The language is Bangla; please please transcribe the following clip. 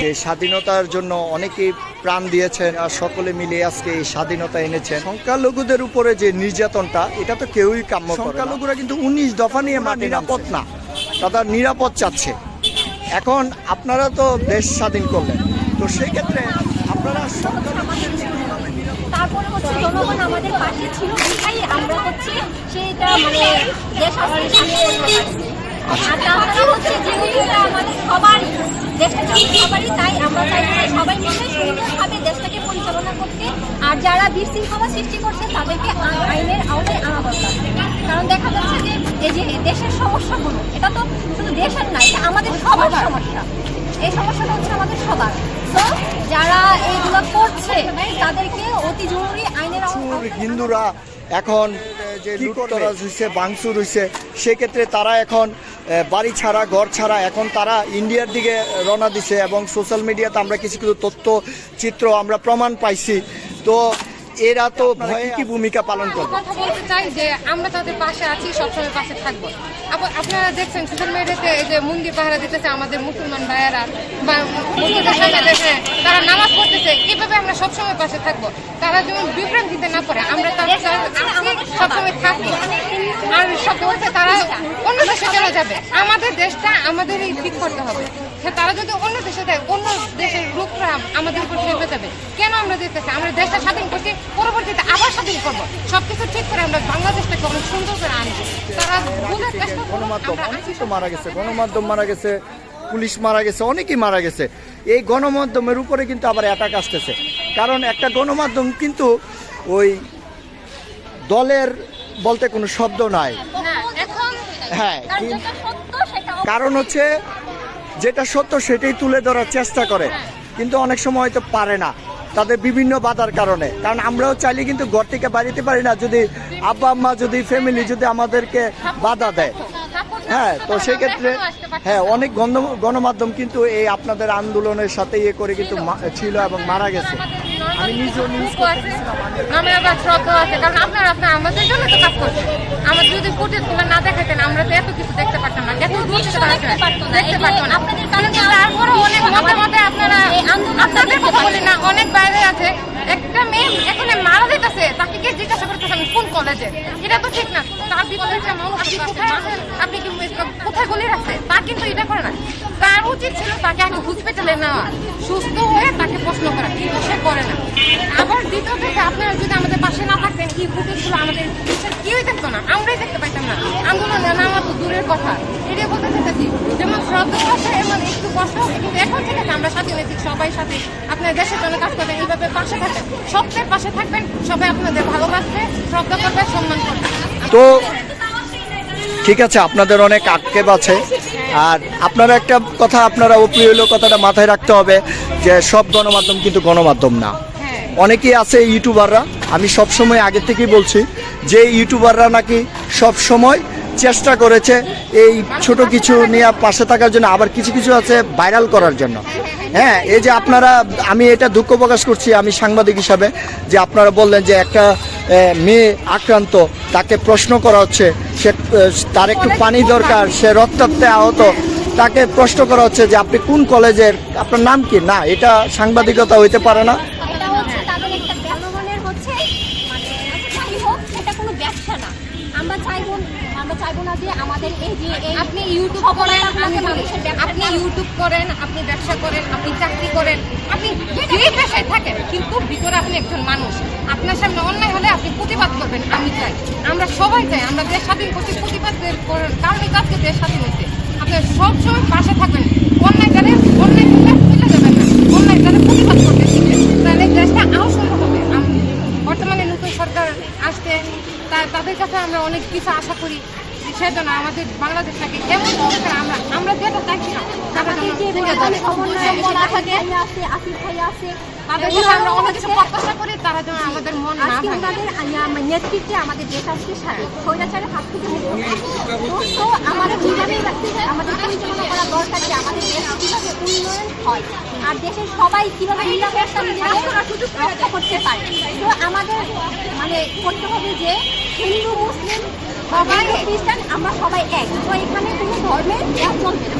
যে স্বাধীনতার জন্য অনেকেই প্রাণ দিয়েছেন আর সকলে মিলে আজকে এই স্বাধীনতা এনেছেন। সংখ্যালঘুদের উপরে যে নির্যাতনটা এটা তো কেউই কাম্য। সংখ্যালঘুরা কিন্তু উনিশ দফা নিয়ে মাটি নিরাপদ না। তারা নিরাপদ চাচ্ছে। এখন আপনারা তো দেশ স্বাধীন করলেন। তো সেই ক্ষেত্রে আপনারা তারপরে হচ্ছে জনগণ আমাদের পাশে ছিল। বিধাই আমরা হচ্ছে সেইটা মানে দেশ আর করতে। আর যারা বিশৃঙ্খলা সৃষ্টি করছে তাদেরকে আইনের আওতায় আনা দরকার। কারণ দেখা যাচ্ছে যে এই যে দেশের সমস্যাগুলো এটা তো শুধু দেশের না এটা আমাদের সবার সমস্যা। এই সমস্যাটা হচ্ছে আমাদের সবার। তো যারা এইগুলো করছে তাদেরকে অতি জরুরি আইনের হিন্দুরা এখন যে লুটতরাজ হয়েছে বাংসুর হয়েছে সেক্ষেত্রে তারা এখন বাড়ি ছাড়া ঘর ছাড়া এখন তারা ইন্ডিয়ার দিকে রওনা দিছে এবং সোশ্যাল মিডিয়াতে আমরা কিছু কিছু তথ্য চিত্র আমরা প্রমাণ পাইছি। তো এরা তো ভয়ে কি ভূমিকা পালন করবে? কথা বলতে চাই যে আমরা তাদের পাশে আছি সবসময় পাশে থাকব। আপ- আপনারা দেখছেন সোশ্যাল মিডিয়াতে এই যে মন্দির পাহারা দিতেছে আমাদের মুসলমান ভাইয়েরা বা দেখে তারা নামাজ পড়তেছে এইভাবে আমরা সবসময় পাশে থাকব। তারা যেমন বিভ্রান্তিতে না পড়ে আমরা তাদের সবসময় থাকব। আর অন্য দেশে যাবে। আমাদের দেশটা আমাদেরই ঠিক করতে হবে। হ্যাঁ, তারা যদি অন্য দেশে যায় অন্য দেশের লোকরা আমাদের উপর চেপে যাবে। কেন আমরা যেতেছি? আমরা দেশটা স্বাধীন করছি পরবর্তীতে আবার স্বাধীন করব। সবকিছু ঠিক করে আমরা বাংলাদেশটাকে অনেক সুন্দর করে আনব। তারা বোঝার চেষ্টা গণমাধ্যম অনেকেই তো মারা গেছে গণমাধ্যম মারা গেছে পুলিশ মারা গেছে অনেকেই মারা গেছে। এই গণমাধ্যমের উপরে কিন্তু আবার অ্যাটাক আসতেছে। কারণ একটা গণমাধ্যম কিন্তু ওই দলের বলতে কোনো শব্দ নাই। হ্যাঁ কারণ হচ্ছে যেটা সত্য সেটাই তুলে ধরার চেষ্টা করে। কিন্তু অনেক সময় হয়তো পারে না তাদের বিভিন্ন বাধার কারণে। কারণ আমরাও চাইলে কিন্তু ঘর থেকে বাড়িতে পারি না। যদি আব্বা আম্মা যদি ফ্যামিলি যদি আমাদেরকে বাধা দেয়। হ্যাঁ তো সেই ক্ষেত্রে হ্যাঁ অনেক গণ- গণমাধ্যম কিন্তু এই আপনাদের আন্দোলনের সাথে ইয়ে করে কিন্তু ছিল। এবং মারা গেছে। আমরা আবার শ্রদ্ধা আছে কারণ আপনারা আপনার আমাদের জন্য তো কাজ করছেন। আমাদের যদি ফুটেজগুলো না দেখাতেন আমরা তো এত কিছু দেখতে পারতাম না। এত দেখতে পারতো না। তারপরে অনেক মতে মতে আপনারা আপনাদের কথা বলি না অনেক বাইরে আছে। একটা মেয়ে এখানে মারা যেতেছে তাকে কে জিজ্ঞাসা করতেছেন কোন কলেজে এটা তো ঠিক না। তার ভিতরে একটা মানুষ আপনি কোথায় আছেন? আপনি কি কোথায় গলি রাখছে? তা কিন্তু এটা করে না। তার উচিত ছিল তাকে আগে হসপিটালে নেওয়া। সুস্থ হয়ে তাকে প্রশ্ন করা কিন্তু সে করে না আবার দ্বিতীয় থেকে আপনারা যদি আমাদের পাশে না থাকতেন, এই ফুটেজগুলো আমাদের দেশের কেউই দেখতো না। আমরাই দেখতে পাইতাম না। আন্দোলনে নামা তো দূরের কথা। এটাই বলতে চাইতেছি, যেমন শ্রদ্ধা আছে এমন একটু কষ্ট, কিন্তু এখন থেকে আমরা সাথে নৈতিক সবাই সাথে আপনার দেশের জন্য কাজ করবেন, এইভাবে পাশে থাকবেন। সবচেয়ে পাশে থাকবেন, সবাই আপনাদের ভালোবাসবে, শ্রদ্ধা করবে, সম্মান করবে। তো, ঠিক আছে, আপনাদের অনেক আক্ষেপ আছে। আর আপনারা একটা কথা, আপনারা অপ্রিয় কথাটা মাথায় রাখতে হবে যে, সব গণমাধ্যম কিন্তু গণমাধ্যম না। অনেকেই আছে ইউটিউবাররা। আমি সব সময় আগে থেকেই বলছি যে ইউটিউবাররা নাকি সব সময় চেষ্টা করেছে এই ছোট কিছু নিয়ে পাশে থাকার জন্য, আবার কিছু কিছু আছে ভাইরাল করার জন্য। হ্যাঁ এই যে আপনারা, আমি এটা দুঃখ প্রকাশ করছি, আমি সাংবাদিক হিসাবে, যে আপনারা বললেন যে একটা মেয়ে আক্রান্ত, তাকে প্রশ্ন করা হচ্ছে, সে তার একটু পানি দরকার, সে রক্তাক্তে আহত, তাকে প্রশ্ন করা হচ্ছে যে আপনি কোন কলেজের আপনার নাম কি? না, এটা সাংবাদিকতা হইতে পারে না। না। আমরা চাইব আমরা চাইব না যে আমাদের এই যে আপনি ইউটিউব করেন আপনি ইউটিউব করেন। আপনি ব্যবসা করেন আপনি চাকরি করেন। আপনি যেই পেশায় থাকেন কিন্তু ভিতরে আপনি একজন মানুষ। আপনার সামনে অন্যায় হলে আপনি প্রতিবাদ করবেন আমি চাই। আমরা সবাই চাই আমরা দেশ স্বাধীন করছি প্রতিবাদ করার কারণে আজকে দেশ স্বাধীন হয়েছে। আপনি সবসময় পাশে থাকবেন সরকার আসতে তা- তাদের কাছে আমরা অনেক কিছু আশা করি। সেজন্য আমাদের বাংলাদেশটাকে এমন সরকার আমরা আমরা যেটা চাইছি না আমাদের মন নেতৃত্বে দেশ আজকে স্বা- স্বৈরাচারের হাত থেকে তো আমাদের আমাদের পরিচালনা করা দরকার যে আমাদের দেশ হয় আর দেশের সবাই কীভাবে নিরাপত্তা রক্ষা করতে পারে। তো আমাদের মানে করতে হবে যে হিন্দু, মুসলিম খ্রিস্টান, আমরা সবাই এক। তো এখানে কোনো ধর্মের চলবে না